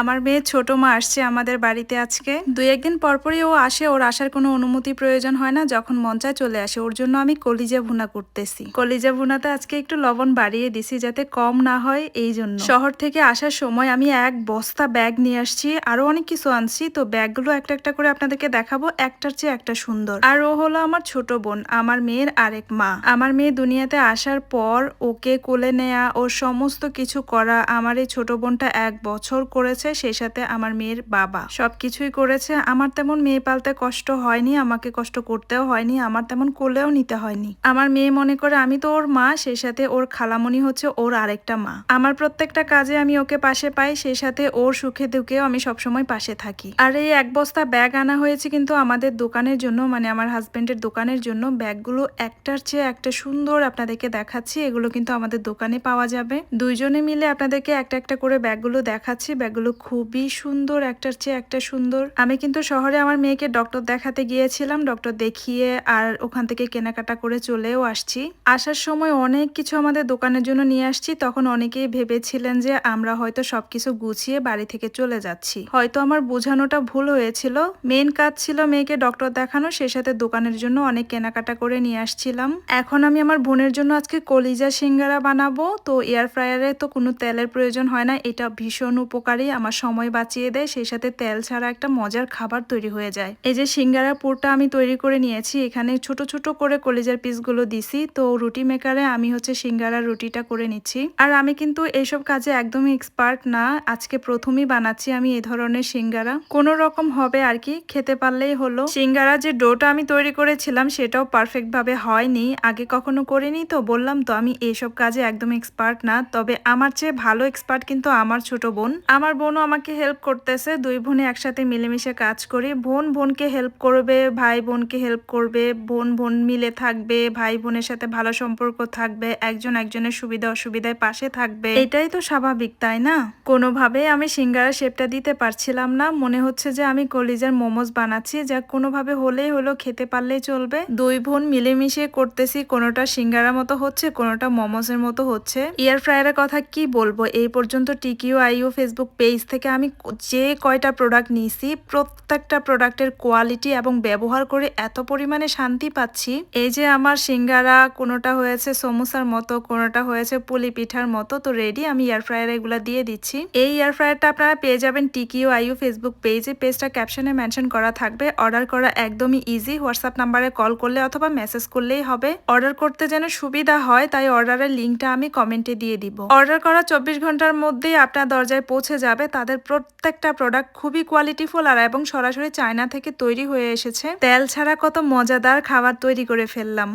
আমার মেয়ে ছোট মা আসছে আমাদের বাড়িতে আজকে। দুই একদিন পরপরই ও আসে, ওর আসার কোনো অনুমতি প্রয়োজন হয় না, যখন মন চায় চলে আসে। ওর জন্য আমি কলিজা ভুনা করতেছি। কলিজা ভুনাতে আজকে একটু লবণ বাড়িয়ে দিছি যাতে কম না হয় এই জন্য। শহর থেকে আসার সময় আমি এক বস্তা ব্যাগ নিয়ে আসছি, আরও অনেক কিছু আনছি। তো ব্যাগগুলো একটা একটা করে আপনাদেরকে দেখাবো, একটার চেয়ে একটা সুন্দর। আর ও হলো আমার ছোট বোন, আমার মেয়ের আরেক মা। আমার মেয়ে দুনিয়াতে আসার পর ওকে কোলে নেয়া, ওর সমস্ত কিছু করা, আমার এই ছোট বোনটা এক বছর করেছে। সেই সাথে আমার মেয়ের বাবা। সবকিছুই করেছে। আমার তেমন মেয়ে পালতে কষ্ট হয়নি, আমাকে কষ্ট করতেও হয়নি, আমার তেমন কোলেও নিতে হয়নি। আমার মেয়ে মনে করে আমি তো ওর মা, সেই সাথে ওর খালামণি হচ্ছে ওর আরেকটা মা। আমার প্রত্যেকটা কাজে আমি ওকে পাশে পাই, সেই সাথে ওর সুখে দুঃখেও আমি সবসময় পাশে থাকি। আর এই এক বস্তা ব্যাগ আনা হয়েছে কিন্তু আমাদের দোকানের জন্য মানে আমার হাজবেন্ডের দোকানের জন্য, ব্যাগগুলো একটার চেয়ে একটা সুন্দর আপনাদেরকে দেখাচ্ছি। এগুলো কিন্তু আমাদের দোকানে পাওয়া যাবে। দুইজনে মিলে আপনাদেরকে একটা একটা করে ব্যাগগুলো দেখাচ্ছি। ব্যাগগুলো খুবই সুন্দর একটার চেয়ে একটা সুন্দর। আমি কিন্তু শহরে আমার মেয়েকে ডক্টর দেখাতে গিয়েছিলাম ডক্টর দেখিয়ে আর ওখান থেকে কেনাকাটা করে চলেও আসছি। আসার সময় অনেক কিছু আমাদের দোকানের জন্য নিয়ে আসছি, তখন অনেকেই ভেবেছিলেন যে আমরা হয়তো সবকিছু গুছিয়ে বাড়ি থেকে চলে যাচ্ছি। হয়তো আমার বোঝানোটা ভুল হয়েছিল। মেন কাজ ছিল মেয়েকে ডক্টর দেখানো, সে সাথে দোকানের জন্য অনেক কেনাকাটা করে নিয়ে আসছিলাম। এখন আমি আমার বোনের জন্য আজকে কলিজা সিঙ্গারা বানাবো, তো এয়ার ফ্রায়ারে তো কোনো তেলের প্রয়োজন হয় না, এটা ভীষণ উপকারী। আমার সময় বাঁচিয়ে দেয়, সেই সাথে তেল ছাড়া একটা মজার খাবার তৈরি হয়ে যায়। এই যে সিঙ্গারা পুরটা আমি তৈরি করে নিয়েছি, এখানে ছোট ছোট করে কলিজার পিসগুলো দিছি। তো রুটি মেকারে আমি হচ্ছে সিঙ্গারা রুটিটা করে নিচ্ছি। আর আমি কিন্তু এইসব কাজে একদমই এক্সপার্ট না। আজকে প্রথমেই বানাচ্ছি আমি এই ধরনের সিঙ্গারা। কোনো রকম হবে আর কি, খেতে পারলেই হলো। সিঙ্গারা যে ডোটা আমি তৈরি করেছিলাম, সেটাও পারফেক্ট ভাবে হয়নি। আগে কখনো করিনি তো, বললাম তো আমি এইসব কাজে একদম এক্সপার্ট না। তবে আমার চেয়ে ভালো এক্সপার্ট কিন্তু আমার ছোট বোন। আমার বোনও আমাকে হেল্প করতেছে। দুই বোনে একসাথে মিলেমিশে কাজ করি। বোন বোনকে হেল্প করবে, ভাই বোনকে হেল্প করবে, বোন বোন মিলে থাকবে, ভাই বোনের সাথে ভালো সম্পর্ক থাকবে, একজন একজনের সুবিধা অসুবিধায় পাশে থাকবে। এটাই তো স্বাভাবিক, তাই না? কোনোভাবে আমি সিঙ্গারা শেপটা দিতে পারছিলাম না। মনে হচ্ছে যে আমি কলিজার মোমোজ বানাচ্ছি, যা কোনোভাবে হলেই হলো খেতে পারলেই চলবে। দুই বোন মিলেমিশে করতেছি, কোনোটা সিঙ্গারা মতো হচ্ছে, কোনোটা মোমোজের মতো হচ্ছে। এয়ার ফ্রায়ারের কথা কি বলব? এই পর্যন্ত টিকিও আইও ফেসবুক পেজ থেকে আমি যে কয়টা প্রোডাক্ট নিয়েছি, প্রত্যেকটা প্রোডাক্টের কোয়ালিটি এবং ব্যবহার করে এত পরিমাণে শান্তি পাচ্ছি। এই যে আমার সিঙ্গারা, কোনোটা হয়েছে সমোসার মতো, কোনোটা হয়েছে পুলি পিঠার মতো, তো রেডি আমি এয়ার ফ্রায়ার এগুলা দিয়ে দিচ্ছি। এই এয়ার ফ্রায়ারটা আপনারা পেয়ে যাবেন টিকিও আইও ফেসবুক পেজে পেজটা ক্যাপশনে মেনশন করা থাকবে। অর্ডার করা একদমই ইজি হোয়াটসঅ্যাপ নাম্বারে কল করলে অথবা মেসেজ করলেই হবে। অর্ডার করতে যেন সুবিধা হয়, তাই অর্ডারের লিঙ্কটা আমি কমেন্টে দিয়ে দিব। অর্ডার করা চব্বিশ ঘণ্টার মধ্যেই আপনার দরজায় পৌঁছে যাবে। তাদের প্রত্যেকটা প্রোডাক্ট খুবই কোয়ালিটিফুল আর এবং সরাসরি চায়না থেকে তৈরি হয়ে এসেছে। তেল ছাড়া কত মজাদার খাবার তৈরি করে ফেললাম।